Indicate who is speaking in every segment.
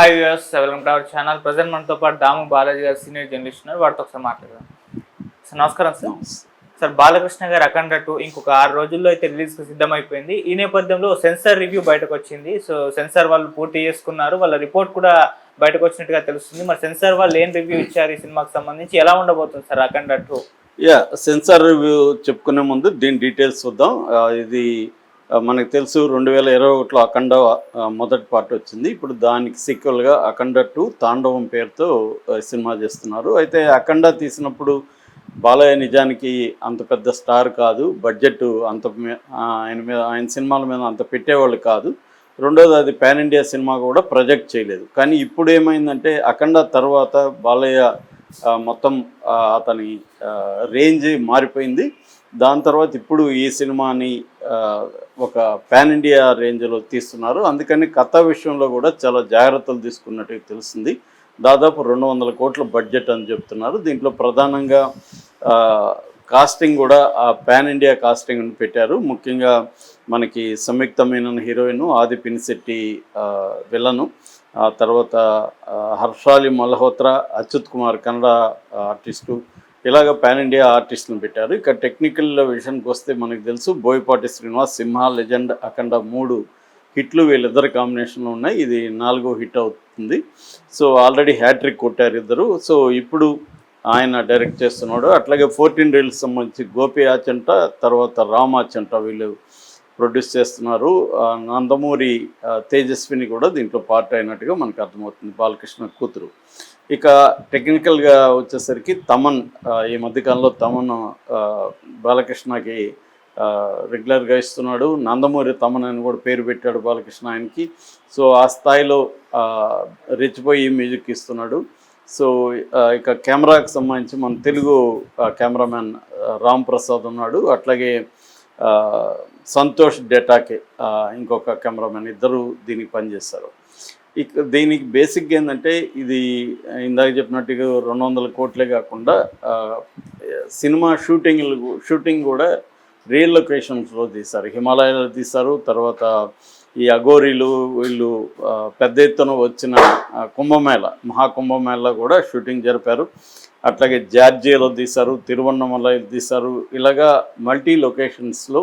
Speaker 1: Hi viewers welcome to our channel present మనతో పాటు దాము బాలాజీ గారు సీనియర్ జర్నలిస్ట్ ఉన్నారు. వారితో ఒకసారి మాట్లాడదాం. సార్ నమస్కారం సార్ సార్ బాలకృష్ణ గారు అఖండ టూ ఇంకొక ఆరు రోజుల్లో అయితే రిలీజ్కి సిద్ధమైపోయింది. ఈ నేపథ్యంలో సెన్సార్ రివ్యూ బయటకు వచ్చింది. సో సెన్సార్ వాళ్ళు పూర్తి చేసుకున్నారు. వాళ్ళ రిపోర్ట్ కూడా బయటకు వచ్చినట్టుగా తెలుస్తుంది. మరి సెన్సార్ వాళ్ళు ఏం రివ్యూ ఇచ్చారు ఈ సినిమాకి సంబంధించి? ఎలా ఉండబోతుంది sir Akhanda two?
Speaker 2: Yeah censor review చెప్పుకునే ముందు దీని డీటెయిల్స్ చూద్దాం. ఇది మనకు తెలుసు రెండు వేల ఇరవై ఒకటిలో అఖండ మొదటి పార్ట్ వచ్చింది. ఇప్పుడు దానికి సీక్వెల్గా అఖండ టూ తాండవం పేరుతో సినిమా చేస్తున్నారు. అయితే అఖండ తీసినప్పుడు బాలయ్య నిజానికి అంత పెద్ద స్టార్ కాదు. బడ్జెట్ అంత ఆయన మీద ఆయన సినిమాల మీద అంత పెట్టేవాళ్ళు కాదు. రెండోది అది పాన్ ఇండియా సినిమా కూడా ప్రొజెక్ట్ చేయలేదు. కానీ ఇప్పుడు ఏమైందంటే అఖండ తర్వాత బాలయ్య మొత్తం అతని రేంజ్ మారిపోయింది. దాని తర్వాత ఇప్పుడు ఈ సినిమాని ఒక పాన్ ఇండియా రేంజ్లో తీస్తున్నారు. అందుకని కథ విషయంలో కూడా చాలా జాగ్రత్తలు తీసుకున్నట్టు తెలిసింది దాదాపు రెండు వందల కోట్ల బడ్జెట్ అని చెప్తున్నారు. దీంట్లో ప్రధానంగా కాస్టింగ్ కూడా ఆ పాన్ ఇండియా కాస్టింగ్ పెట్టారు. ముఖ్యంగా మనకి సంయుక్తమైన హీరోయిన్ ఆది పినిశెట్టి విలను. ఆ తర్వాత హర్షాలి మల్హోత్రా అచ్యుత్ కుమార్ కన్నడ ఆర్టిస్టు. ఇలాగ పాన్ ఇండియా ఆర్టిస్టులను పెట్టారు. ఇక టెక్నికల్ విషయానికి వస్తే మనకు తెలుసు బోయపాటి శ్రీనివాస్ సింహ లెజెండ్ అఖండ మూడు హిట్లు వీళ్ళిద్దరు కాంబినేషన్లో ఉన్నాయి. ఇది నాలుగో హిట్ అవుతుంది. సో ఆల్రెడీ హ్యాట్రిక్ కొట్టారు ఇద్దరు. సో ఇప్పుడు ఆయన డైరెక్ట్ చేస్తున్నాడు. అట్లాగే ఫోర్టీన్ రీల్స్ సంబంధించి గోపి ఆచంట తర్వాత రామ్ ఆచంట వీళ్ళు ప్రొడ్యూస్ చేస్తున్నారు. నందమూరి తేజస్విని కూడా దీంట్లో పార్ట్ అయినట్టుగా మనకు అర్థమవుతుంది. బాలకృష్ణ కూతురు. ఇక టెక్నికల్గా వచ్చేసరికి తమన్ ఈ మధ్యకాలంలో తమన్ బాలకృష్ణకి రెగ్యులర్గా ఇస్తున్నాడు. నందమూరి తమన్ అని కూడా పేరు పెట్టాడు బాలకృష్ణ ఆయనకి. సో ఆ స్థాయిలో రెచ్చిపోయి మ్యూజిక్ ఇస్తున్నాడు. సో ఇక కెమెరాకి సంబంధించి మన తెలుగు కెమెరామ్యాన్ రామ్ ప్రసాద్ ఉన్నాడు. అట్లాగే సంతోష్ డేటాకే ఇంకొక కెమెరామెన్ ఇద్దరు దీనికి పనిచేస్తారు ఇక దీనికి బేసిక్గా ఏంటంటే ఇది ఇందాక చెప్పినట్టుగా రెండు వందల కోట్లే కాకుండా సినిమా షూటింగ్ షూటింగ్ కూడా రియల్ లొకేషన్స్లో తీశారు. హిమాలయాలో తీశారు. తర్వాత ఈ అఘోరీలు వీళ్ళు పెద్ద ఎత్తున వచ్చిన కుంభమేళ మహాకుంభమేళలో కూడా షూటింగ్ జరిపారు. అట్లాగే జార్జియాలో తీశారు తిరువన్నమలై తీశారు. ఇలాగా మల్టీ లొకేషన్స్లో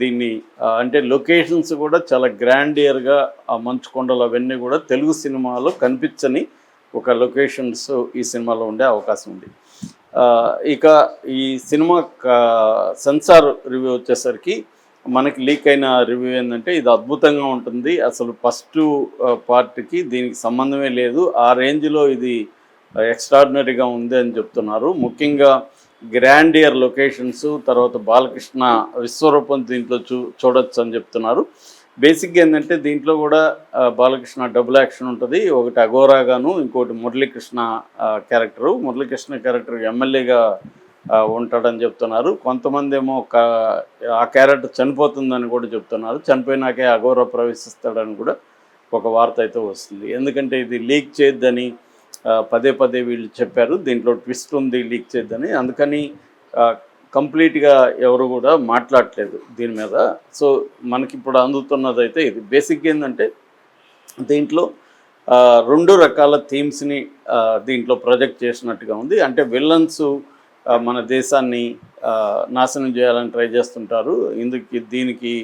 Speaker 2: దీన్ని అంటే లొకేషన్స్ కూడా చాలా గ్రాండియర్గా ఆ మంచు కొండలు అవన్నీ కూడా తెలుగు సినిమాలో కనిపించని ఒక లొకేషన్స్ ఈ సినిమాలో ఉండే అవకాశం ఉంది. ఇక ఈ సినిమా సెన్సార్ రివ్యూ వచ్చేసరికి మనకి లీక్ అయిన రివ్యూ ఏంటంటే ఇది అద్భుతంగా ఉంటుంది. అసలు ఫస్ట్ పార్ట్కి దీనికి సంబంధమే లేదు. ఆ రేంజ్లో ఇది ఎక్స్ట్రాడినరీగా ఉంది అని చెప్తున్నారు. ముఖ్యంగా గ్రాండియర్ లొకేషన్స్ తర్వాత బాలకృష్ణ విశ్వరూపం దీంట్లో చూ చూడొచ్చు అని చెప్తున్నారు. బేసిక్గా ఏంటంటే దీంట్లో కూడా బాలకృష్ణ డబుల్ యాక్షన్ ఉంటుంది. ఒకటి అఘోరాగాను ఇంకోటి మురళీకృష్ణ క్యారెక్టరు. మురళీకృష్ణ క్యారెక్టర్ ఎమ్మెల్యేగా ఉంటాడని చెప్తున్నారు. కొంతమంది ఏమో ఆ క్యారెక్టర్ చనిపోతుందని కూడా చెప్తున్నారు. చనిపోయినాకే అఘోర ప్రవేశిస్తాడని కూడా ఒక వార్త అయితే వస్తుంది. ఎందుకంటే ఇది లీక్ చేయొద్దని పదే పదే వీళ్ళు చెప్పారు. దీంట్లో ట్విస్ట్ ఉంది లీక్ చేద్దని అందుకని కంప్లీట్గా ఎవరు కూడా మాట్లాడట్లేదు దీని మీద. సో మనకి ఇప్పుడు అందుతున్నది అయితే ఇది. బేసిక్గా ఏంటంటే దీంట్లో రెండు రకాల థీమ్స్ని దీంట్లో ప్రొజెక్ట్ చేసినట్టుగా ఉంది. అంటే విలన్స్ మన దేశాన్ని నాశనం చేయాలని ట్రై చేస్తుంటారు. ఇందుకు దీనికి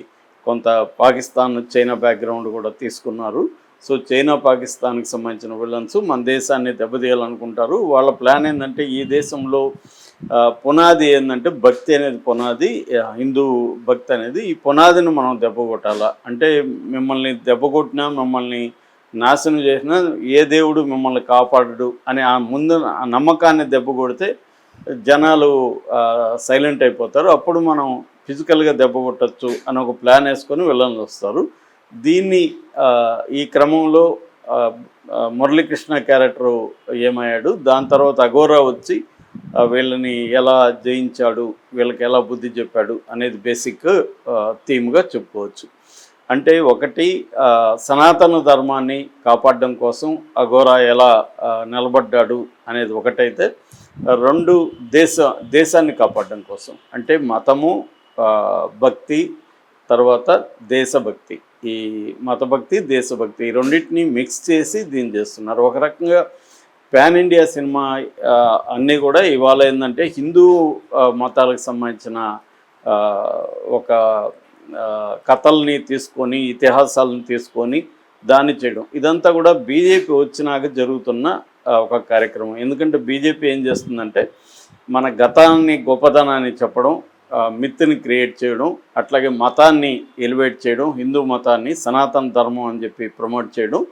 Speaker 2: కొంత పాకిస్తాన్ చైనా బ్యాక్గ్రౌండ్ కూడా తీసుకున్నారు. సో చైనా పాకిస్తాన్కి సంబంధించిన విలన్స్ మన దేశాన్ని దెబ్బతీయాలనుకుంటారు. వాళ్ళ ప్లాన్ ఏంటంటే ఈ దేశంలో పునాది ఏంటంటే భక్తి అనేది పునాది హిందూ భక్తి అనేది ఈ పునాదిని మనం దెబ్బకొట్టాలా అంటే మిమ్మల్ని దెబ్బ కొట్టినా మిమ్మల్ని నాశనం చేసినా ఏ దేవుడు మిమ్మల్ని కాపాడడు అనే ఆ ముందు ఆ నమ్మకాన్ని దెబ్బ కొడితే జనాలు సైలెంట్ అయిపోతారు. అప్పుడు మనం ఫిజికల్గా దెబ్బ కొట్టచ్చు అని ఒక ప్లాన్ వేసుకొని విలన్లు వస్తారు. దీన్ని ఈ క్రమంలో మురళీకృష్ణ క్యారెక్టర్ ఏమయ్యాడు? దాని తర్వాత అఘోరా వచ్చి వీళ్ళని ఎలా జయించాడు? వీళ్ళకి ఎలా బుద్ధి చెప్పాడు? అనేది బేసిక్ థీమ్గా చెప్పుకోవచ్చు. అంటే ఒకటి సనాతన ధర్మాన్ని కాపాడడం కోసం అఘోరా ఎలా నిలబడ్డాడు అనేది ఒకటైతే రెండు దేశ దేశాన్ని కాపాడడం కోసం. అంటే మతము భక్తి తర్వాత దేశభక్తి. ఈ మతభక్తి దేశభక్తి ఈ రెండింటిని మిక్స్ చేసి దీన్ని చేస్తున్నారు. ఒక రకంగా పాన్ ఇండియా సినిమా అన్నీ కూడా ఇవాళ ఏంటంటే హిందూ మతాలకు సంబంధించిన ఒక కథల్ని తీసుకొని ఇతిహాసాలను తీసుకొని దాన్ని చేయడం. ఇదంతా కూడా బీజేపీ వచ్చినాక జరుగుతున్న ఒక కార్యక్రమం. ఎందుకంటే బీజేపీ ఏం చేస్తుందంటే మన గతాన్ని గొప్పతనాన్ని చెప్పడం మిత్ని క్రియేట్ చేయడం అట్లాగే మతాన్ని ఎలివేట్ చేయడం హిందూ మతాన్ని సనాతన ధర్మం అని చెప్పి ప్రమోట్ చేయడం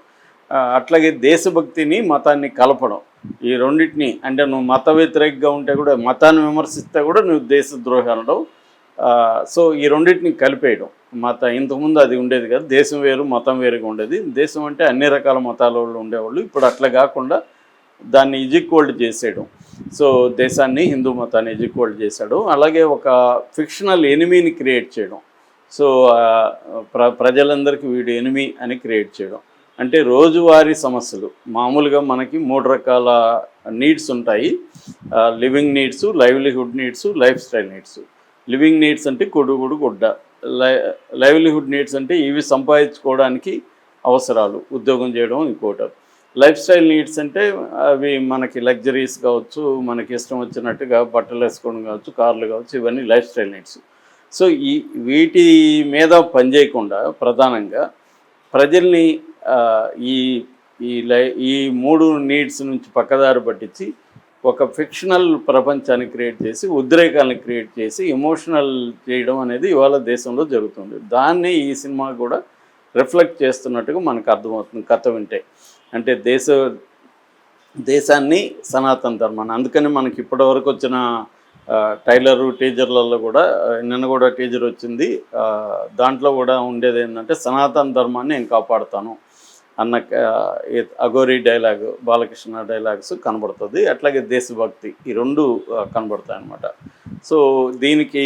Speaker 2: అట్లాగే దేశభక్తిని మతాన్ని కలపడం. ఈ రెండింటిని అంటే నువ్వు మత వ్యతిరేకంగా ఉంటే కూడా మతాన్ని విమర్శిస్తే కూడా నువ్వు దేశద్రోహి అనడం సో ఈ రెండింటిని కలిపేయడం. మత ఇంతకుముందు అది ఉండేది కదా దేశం వేరు మతం వేరుగా ఉండేది. దేశం అంటే అన్ని రకాల మతాల వాళ్ళు ఉండేవాళ్ళు. ఇప్పుడు అట్లా కాకుండా దాన్ని ఇజిక్వల్డ్ చేసేయడం. సో దేశాన్ని హిందూ మతాన్ని ఈక్వల్డ్ చేశాడు. అలాగే ఒక ఫిక్షనల్ ఎనిమీని క్రియేట్ చేయడం. సో ప్ర ప్రజలందరికీ వీడు ఎనిమి అని క్రియేట్ చేయడం. అంటే రోజువారీ సమస్యలు. మామూలుగా మనకి మూడు రకాల నీడ్స్ ఉంటాయి. Living needs livelihood needs life style needs living needs అంటే కొడుగుడు గుడ్డ. లై లైవ్లీహుడ్ నీడ్స్ అంటే ఇవి సంపాదించుకోవడానికి అవసరాలు. ఉద్యోగం చేయడం ఇంకోటి. లైఫ్ స్టైల్ నీడ్స్ అంటే అవి మనకి లగ్జరీస్ కావచ్చు మనకి ఇష్టం వచ్చినట్టుగా బట్టలు వేసుకోవడం కావచ్చు కార్లు కావచ్చు ఇవన్నీ లైఫ్ స్టైల్ నీడ్స్. సో ఈ వీటి మీద పనిచేయకుండా ప్రధానంగా ప్రజల్ని ఈ ఈ లై ఈ మూడు నీడ్స్ నుంచి పక్కదారి పట్టించి ఒక ఫిక్షనల్ ప్రపంచాన్ని క్రియేట్ చేసి ఉద్రేకాలను క్రియేట్ చేసి ఎమోషనల్ చేయడం అనేది ఇవాళ దేశంలో జరుగుతుంది. దాన్ని ఈ సినిమా కూడా రిఫ్లెక్ట్ చేస్తున్నట్టుగా మనకు అర్థమవుతుంది కథ వింటే. అంటే దేశ దేశాన్ని సనాతన ధర్మాన్ని. అందుకని మనకి ఇప్పటివరకు వచ్చిన టైలరు టీజర్లలో కూడా నిన్న కూడా టీజర్ వచ్చింది. దాంట్లో కూడా ఉండేది ఏంటంటే సనాతన ధర్మాన్ని నేను కాపాడుతాను అన్న అఘోరి డైలాగ్ బాలకృష్ణ డైలాగ్స్ కనబడుతుంది. అట్లాగే దేశభక్తి ఈ రెండు కనబడతాయి అన్నమాట. సో దీనికి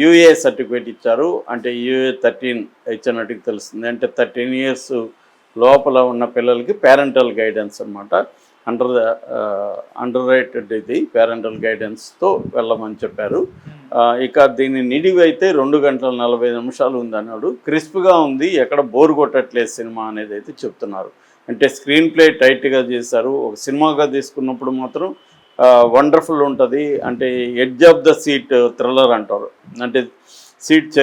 Speaker 2: యూఏ సర్టిఫికేట్ ఇచ్చారు. అంటే యూఏ థర్టీన్ ఇచ్చినట్టుగా తెలుస్తుంది. అంటే థర్టీన్ ఇయర్స్ లోపల ఉన్న పిల్లలకి పేరెంటల్ గైడెన్స్ అనమాట అండర్ అండర్ రేటెడ్ ఇది పేరెంటల్ గైడెన్స్తో వెళ్ళమని చెప్పారు. ఆ, ఇక దీని నిడివి అయితే రెండు గంటల నలభై నిమిషాలు ఉంది అన్నాడు క్రిస్ప్గా ఉంది ఎక్కడ బోర్ కొట్టట్లేదు సినిమా అనేది అయితే చెప్తున్నారు. అంటే స్క్రీన్ ప్లే టైట్గా చేశారు. ఒక సినిమాగా తీసుకున్నప్పుడు మాత్రం వండర్ఫుల్ ఉంటుంది. అంటే edge of the seat thriller అంటారు. అంటే సీట్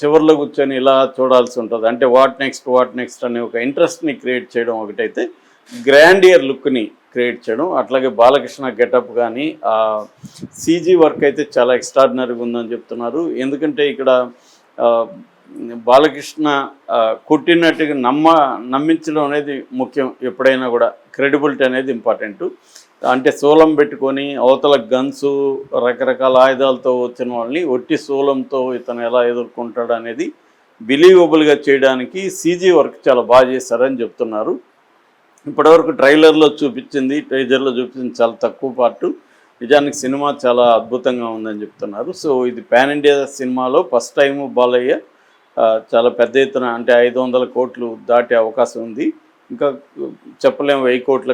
Speaker 2: చివరిలో కూర్చొని ఇలా చూడాల్సి ఉంటుంది. అంటే వాట్ నెక్స్ట్ వాట్ నెక్స్ట్ అనే ఒక ఇంట్రెస్ట్ని క్రియేట్ చేయడం ఒకటైతే గ్రాండియర్ లుక్ని క్రియేట్ చేయడం. అట్లాగే బాలకృష్ణ గెటప్ కానీ సీజీ వర్క్ అయితే చాలా ఎక్స్ట్రాడినరీగా ఉందని చెప్తున్నారు. ఎందుకంటే ఇక్కడ బాలకృష్ణ కుట్టినట్టుగా కొట్టినట్టుగా నమ్మ నమ్మించడం అనేది ముఖ్యం. ఎప్పుడైనా కూడా క్రెడిబిలిటీ అనేది ఇంపార్టెంట్ అంటే శూలం పెట్టుకొని అవతల గన్స్ రకరకాల ఆయుధాలతో వచ్చిన వాళ్ళని ఒట్టి శూలంతో ఇతను ఎలా ఎదుర్కొంటాడు అనేది బిలీవబుల్గా చేయడానికి సీజీ వర్క్ చాలా బాగా చేశారని చెప్తున్నారు. ఇప్పటివరకు ట్రైలర్లో చూపించింది ట్రైజర్లో చూపించింది చాలా తక్కువ పార్టు. నిజానికి సినిమా చాలా అద్భుతంగా ఉందని చెప్తున్నారు. సో ఇది పాన్ ఇండియా సినిమాలో ఫస్ట్ టైం బాలయ్య చాలా పెద్ద ఎత్తున అంటే ఐదు వందల కోట్లు దాటే అవకాశం ఉంది. ఇంకా చెప్పలేము వెయ్యి కోట్ల